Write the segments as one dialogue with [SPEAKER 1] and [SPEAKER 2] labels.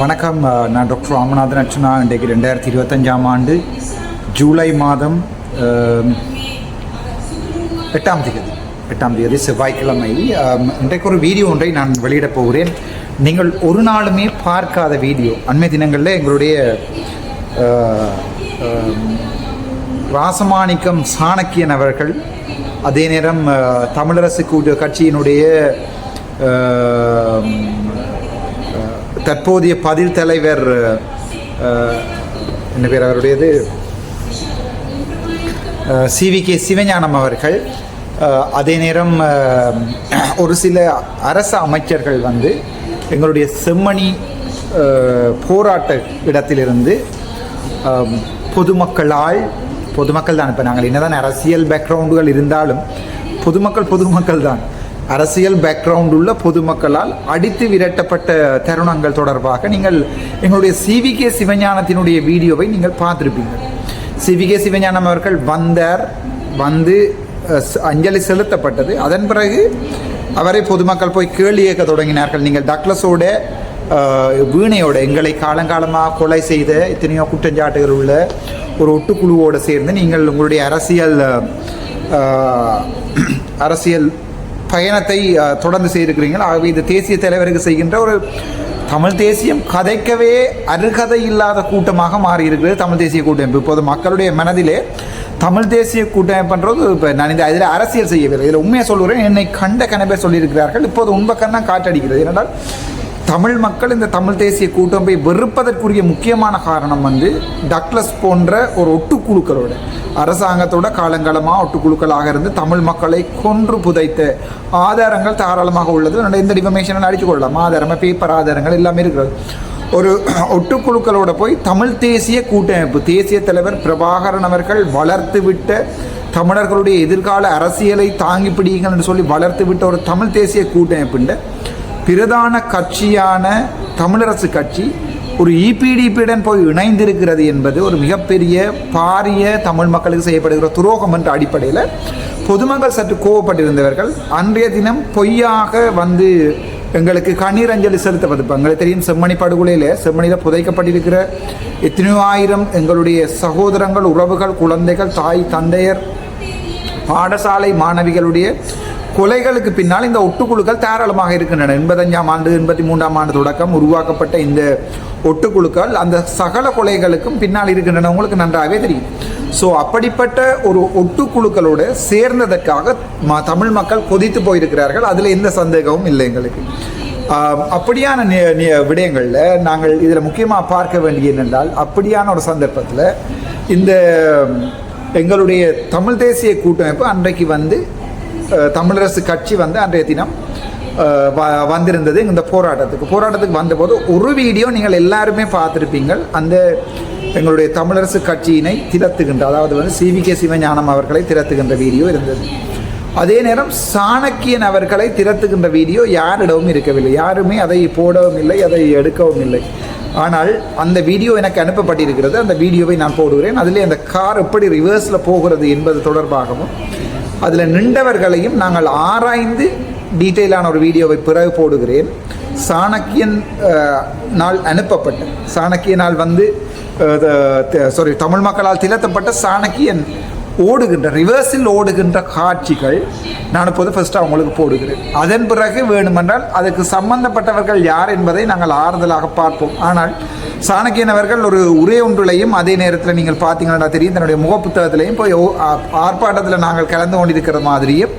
[SPEAKER 1] வணக்கம். நான் டாக்டர் ராமநாதன் அர்ச்சனா. இன்றைக்கு ரெண்டாயிரத்தி இருபத்தஞ்சாம் ஆண்டு ஜூலை மாதம் எட்டாம் தேதி. எட்டாம் தேதி செவ்வாய்க்கிழமை. இன்றைக்கு ஒரு வீடியோ ஒன்றை நான் வெளியிடப் போகிறேன். நீங்கள் ஒரு நாளுமே பார்க்காத வீடியோ. அண்மை தினங்களில் எங்களுடைய ராசமாணிக்கம் சாணக்கியன் அவர்கள் அதே நேரம் தமிழரசு கூட்டு கட்சியினுடைய தற்போதைய பதில் தலைவர் என்ன பேர் அவருடையது? சிவி கே சிவஞானம் அவர்கள் அதே நேரம் ஒரு சில அரசு அமைச்சர்கள் வந்து எங்களுடைய செம்மணி போராட்ட இடத்திலிருந்து பொதுமக்களால் பொதுமக்கள் தான் இப்போ நாங்கள் என்னதான் அரசியல் பேக்ரவுண்டுகள் இருந்தாலும் பொதுமக்கள் பொதுமக்கள் தான் அரசியல் பேக்ரவுண்ட் உள்ள பொதுமக்களால் அடித்து விரட்டப்பட்ட தருணங்கள் தொடர்பாக நீங்கள் எங்களுடைய சிவிகே சிவஞானத்தினுடைய வீடியோவை நீங்கள் பார்த்துருப்பீங்க. சிவிகே சிவஞானம் அவர்கள் வந்தார் வந்து அஞ்சலி செலுத்தப்பட்டது. அதன் பிறகு அவரை பொதுமக்கள் போய் கேள்வி கேட்க தொடங்கினார்கள். நீங்கள் டக்ளஸோட வீணையோட எங்களை காலங்காலமாக கொலை செய்த எத்தனையோ குற்றச்சாட்டுகள் உள்ள ஒரு ஒட்டுக்குழுவோடு சேர்ந்து நீங்கள் உங்களுடைய அரசியல் அரசியல் பயணத்தை தொடர்ந்து செய்திருக்கிறீர்கள். ஆகவே இது தேசிய தலைவருக்கு செய்கின்ற ஒரு தமிழ் தேசியம் கதைக்கவே அருகதை இல்லாத கூட்டமாக மாறி இருக்கிறது தமிழ் தேசிய கூட்டமைப்பு. இப்போது மக்களுடைய மனதிலே தமிழ் தேசிய கூட்டமைப்புன்றது இப்போ நான் இந்த இதில் அரசியல் செய்யவில்லை. இதில் உண்மையை சொல்கிறேன் என்னை கண்ட கனவே சொல்லியிருக்கிறார்கள். இப்போது உண்பக்கம் தான் காட்டடிக்கிறது ஏனென்றால் தமிழ் மக்கள் இந்த தமிழ் தேசிய கூட்டமைப்பை வெறுப்பதற்குரிய முக்கியமான காரணம் வந்து டக்ளஸ் போன்ற ஒரு ஒட்டுக்குழுக்களோட அரசாங்கத்தோட காலங்காலமாக ஒட்டுக்குழுக்களாக இருந்து தமிழ் மக்களை கொன்று புதைத்த ஆதாரங்கள் தாராளமாக உள்ளது. நான் எந்த டிஃபமேஷனும் அடிச்சு ஆதாரமாக பேப்பர் ஆதாரங்கள் எல்லாமே இருக்கிறது. ஒரு ஒட்டுக்குழுக்களோட போய் தமிழ் தேசிய கூட்டமைப்பு தேசிய தலைவர் பிரபாகரன் அவர்கள் வளர்த்து விட்ட தமிழர்களுடைய எதிர்கால அரசியலை தாங்கி பிடிங்கள் என்று சொல்லி வளர்த்து விட்ட ஒரு தமிழ் தேசிய கூட்டமைப்புண்ட பிரதான கட்சியான தமிழரசு கட்சி ஒரு இபிடிபியுடன் போய் இணைந்திருக்கிறது என்பது ஒரு மிகப்பெரிய பாரிய தமிழ் மக்களுக்கு செய்யப்படுகிற துரோகம் என்ற அடிப்படையில் பொதுமக்கள் சற்று கோவப்பட்டிருந்தவர்கள். அன்றைய தினம் பொய்யாக வந்து எங்களுக்கு கண்ணீர் அஞ்சலி செலுத்தப்பது எங்களுக்கு தெரியும் செம்மணி படுகொலையில் செம்மணியில் புதைக்கப்பட்டிருக்கிற எத்தனையோ ஆயிரம் எங்களுடைய சகோதரங்கள் உறவுகள் குழந்தைகள் தாய் தந்தையர் பாடசாலை மாணவிகளுடைய கொலைகளுக்கு பின்னால் இந்த ஒட்டுக்குழுக்கள் தாராளமாக இருக்கின்றன. எண்பத்தஞ்சாம் ஆண்டு எண்பத்தி மூன்றாம் ஆண்டு தொடக்கம் உருவாக்கப்பட்ட இந்த ஒட்டுக்குழுக்கள் அந்த சகல கொலைகளுக்கும் பின்னால் இருக்கின்றன. உங்களுக்கு நன்றாகவே தெரியும். ஸோ அப்படிப்பட்ட ஒரு ஒட்டுக்குழுக்களோடு சேர்ந்ததற்காக ம தமிழ் மக்கள் கொதித்து போயிருக்கிறார்கள். அதில் எந்த சந்தேகமும் இல்லை எங்களுக்கு. அப்படியான விடயங்களில் நாங்கள் இதில் முக்கியமாக பார்க்க வேண்டிய என்னென்றால் அப்படியான ஒரு சந்தர்ப்பத்தில் இந்த எங்களுடைய தமிழ் தேசிய கூட்டமைப்பு அன்றைக்கு வந்து தமிழரசு கட்சி வந்து அன்றைய தினம் வ- வந்திருந்தது இந்த போராட்டத்துக்கு. போராட்டத்துக்கு வந்தபோது ஒரு வீடியோ நீங்கள் எல்லாருமே பார்த்துருப்பீங்கள். அந்த எங்களுடைய தமிழரசு கட்சியினை திரத்துகின்ற அதாவது வந்து சிவிகே சிவஞானம் அவர்களை திரத்துகின்ற வீடியோ இருந்தது. அதே நேரம் சாணக்கியன் அவர்களை திரத்துகின்ற வீடியோ யாரிடமும் இருக்கவில்லை. யாருமே அதை போடவும் இல்லை அதை எடுக்கவும் இல்லை. ஆனால் அந்த வீடியோ எனக்கு அனுப்பப்பட்டிருக்கிறது. அந்த வீடியோவை நான் போடுகிறேன். அதிலே அந்த கார் எப்படி ரிவர்ஸில் போகிறது என்பது தொடர்பாகவும் அதில் நின்றவர்களையும் நாங்கள் ஆராய்ந்து டீட்டெயிலான ஒரு வீடியோவை பிறகு போடுகிறேன். சாணக்கியன் நாள் அனுப்பப்பட்ட சாணக்கியனால் வந்து சாரி தமிழ் மக்களால் திலத்தப்பட்ட சாணக்கியன் ஓடுகின்ற ரிவர்ஸில் ஓடுகின்ற காட்சிகள் நான் இப்போது ஃபர்ஸ்ட் அவங்களுக்கு போடுகிறேன். அதன் பிறகு வேணுமென்றால் அதுக்கு சம்பந்தப்பட்டவர்கள் யார் என்பதை நாங்கள் ஆறுதலாக பார்ப்போம். ஆனால் சாணக்கியன் அவர்கள் ஒரு உரை ஒன்றுலையும் அதே நேரத்தில் நீங்கள் பார்த்தீங்கன்னா தெரியும் தன்னுடைய முகப்புத்தகத்திலையும் போய் ஆர்ப்பாட்டத்தில் நாங்கள் கலந்து கொண்டிருக்கிற மாதிரியும்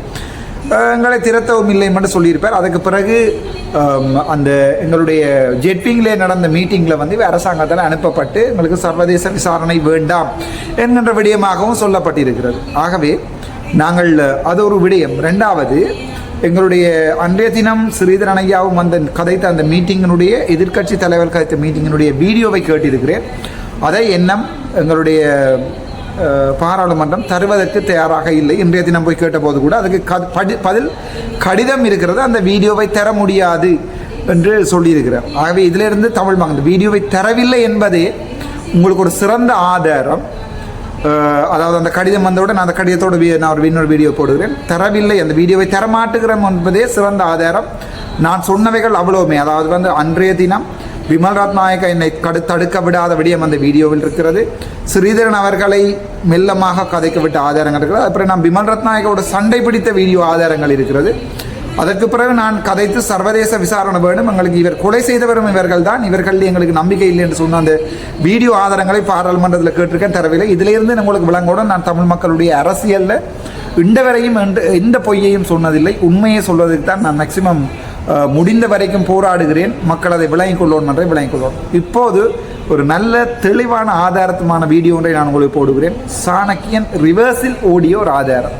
[SPEAKER 1] எங்களை திரத்தவும் இல்லை என்று சொல்லியிருப்பார். அதுக்கு பிறகு அந்த எங்களுடைய ஜெட்விங்லே நடந்த மீட்டிங்கில் வந்து அரசாங்கத்தால் அனுப்பப்பட்டு எங்களுக்கு சர்வதேச விசாரணை வேண்டாம் என்கின்ற விடயமாகவும் சொல்லப்பட்டிருக்கிறது. ஆகவே நாங்கள் அது ஒரு விடயம். ரெண்டாவது எங்களுடைய அன்றைய தினம் ஸ்ரீதரன் ஐயாவும் அந்த கதைத்த அந்த மீட்டிங்கினுடைய எதிர்க்கட்சி தலைவர் கதைத்த மீட்டிங்கினுடைய வீடியோவை கேட்டிருக்கிறேன். அதை எண்ணம் எங்களுடைய பாராளுமன்றம் தருவதற்கு தயாராக இல்லை. இன்றைய தினம் போய் கேட்டபோது கூட அதுக்கு படி- பதில் கடிதம் இருக்கிறது. அந்த வீடியோவை தர முடியாது என்று சொல்லியிருக்கிறார். ஆகவே இதிலிருந்து தமிழ் மகன் வீடியோவை தரவில்லை என்பதே உங்களுக்கு ஒரு சிறந்த ஆதாரம். அதாவது அந்த கடிதம் வந்தவுடன் நான் அந்த கடிதத்தோட நான் ஒரு இன்னொரு வீடியோ போடுகிறேன். தரவில்லை அந்த வீடியோவை தரமாட்டுகிறோம் என்பதே சிறந்த ஆதாரம். நான் சொன்னவைகள் அவ்வளவுமே. அதாவது வந்து அன்றைய தினம் விமல் ரத்நாயக்க என்னை கடு தடுக்க விடாத விடயம் அந்த வீடியோவில் இருக்கிறது. ஸ்ரீதரன் அவர்களை மெல்லமாக கதைக்க விட்ட ஆதாரங்கள் இருக்கிறது. அப்புறம் நான் விமல் ரத்நாயக்கோட சண்டை பிடித்த வீடியோ ஆதாரங்கள் இருக்கிறது. அதற்கு பிறகு நான் கதைத்து சர்வதேச விசாரணை வேண்டும் எங்களுக்கு இவர் கொலை செய்தவரும் இவர்கள் தான். இவர்கள் எங்களுக்கு நம்பிக்கை இல்லை என்று சொன்ன அந்த வீடியோ ஆதாரங்களை பாராளுமன்றத்தில் கேட்டிருக்கேன். தரவில்லை. இதிலிருந்து உங்களுக்கு விளங்கோட நான் தமிழ் மக்களுடைய அரசியலில் இந்த வரையும் எந்த பொய்யையும் சொன்னதில்லை. உண்மையை சொல்வதற்கு தான் நான் மேக்சிமம் முடிந்த வரைக்கும் போராடுகிறேன். மக்கள் அதை விளங்கிக் கொள்ளணும் என்றே விளங்கிக் கொள்ளணும் இப்போது ஒரு நல்ல தெளிவான ஆதாரத்துமான வீடியோ ஒன்றை நான் உங்களுக்கு போடுகிறேன். சாணக்கியன் ரிவர்ஸில் ஓடிய ஒரு ஆதாரம்.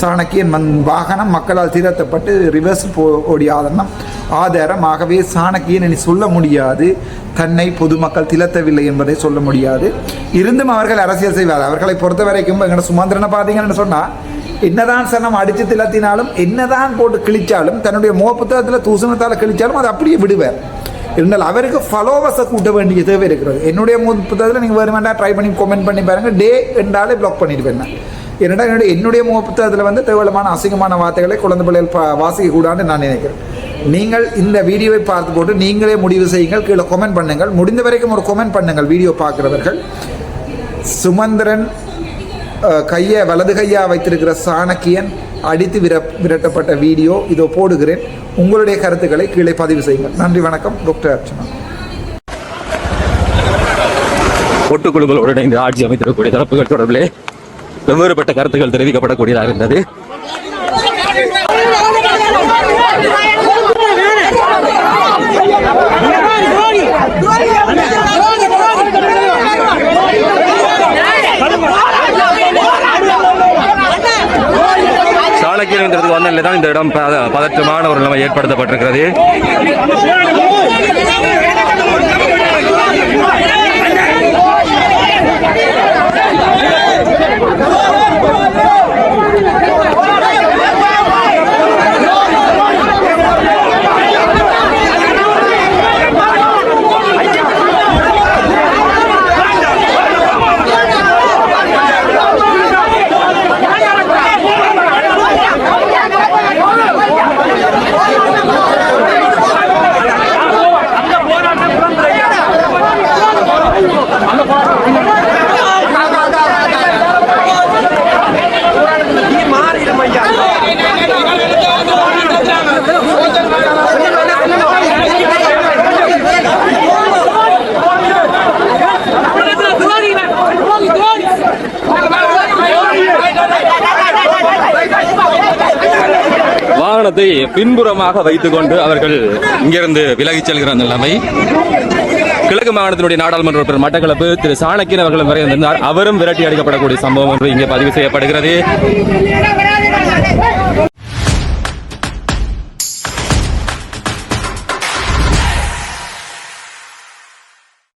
[SPEAKER 1] சாணக்கியன் மண் வாகனம் மக்களால் திருத்தப்பட்டு ரிவர்ஸில் போ ஓடிய ஆதாரம். ஆதாரம் ஆகவே சாணக்கியன் இனி சொல்ல முடியாது. தன்னை பொதுமக்கள் திலத்தவில்லை என்பதை சொல்ல முடியாது. இருந்தும் அவர்கள் அரசியல் செய்வார் அவர்களை பொறுத்த வரைக்கும் எங்களோட சுமந்திரனை பார்த்தீங்கன்னு சொன்னால் என்னதான் சனம் அடித்து திலத்தினாலும் என்னதான் போட்டு கிழிச்சாலும் தன்னுடைய முக புத்தகத்தில் தூசணத்தால் கிழிச்சாலும் அதை அப்படியே விடுவார் இருந்தால் அவருக்கு ஃபாலோவர்ஸை கூட்ட வேண்டிய தேவை இருக்கிறது. என்னுடைய முக புத்தகத்தில் நீங்கள் வேறு வேண்டாம் ட்ரை பண்ணி கமெண்ட் பண்ணி பாருங்கள் டே என்றாலே பிளாக் பண்ணிடுவேன் நான். என்னடா என்னுடைய என்னுடைய முக புத்தகத்தில் வந்து தேவலமான அசிங்கமான வார்த்தைகளை குழந்தை பிள்ளைகள் பா வாசிக்கக்கூடாதுன்னு நான் நினைக்கிறேன். நீங்கள் இந்த வீடியோவை பார்த்து போட்டு நீங்களே முடிவு செய்யுங்கள். கீழே கமெண்ட் பண்ணுங்கள். முடிந்த வரைக்கும் ஒரு கமெண்ட் பண்ணுங்கள். வீடியோ பார்க்குறவர்கள். சுமந்திரன் கையை வலது கையாக வைத்திருக்கிற சாணக்கியன் அடித்து விர விரட்டப்பட்ட வீடியோ இதோ போடுகிறேன். உங்களுடைய கருத்துக்களை கீழே பதிவு செய்யுங்கள். நன்றி வணக்கம். டாக்டர் அர்ச்சனா.
[SPEAKER 2] ஒட்டுக்குழுக்களுடன் இந்த ஆட்சி அமைத்திருக்கக்கூடிய தரப்புகள் தொடர்பிலே வெவ்வேறுபட்ட கருத்துக்கள் தெரிவிக்கப்படக்கூடியதாக இருந்தது. சாணக்கியங்கிறதுக்கு வந்த நிலை தான் இந்த இடம் பத- பதற்றமான ஒரு நிலைமை ஏற்படுத்தப்பட்டிருக்கிறது. வாகனத்தை பின்புறமாக வைத்துக்கொண்டு அவர்கள் இங்கிருந்து விலகிச் செல்கிற நிலைமை கிழக்கு மாகாணத்தினுடைய நாடாளுமன்ற உறுப்பினர் மட்டக்களப்பு திரு சாணக்கியன் அவர்களும் வரை அவரும் விரட்டி அடிக்கப்படக்கூடிய சம்பவம் ஒன்று இங்கே பதிவு செய்யப்படுகிறது.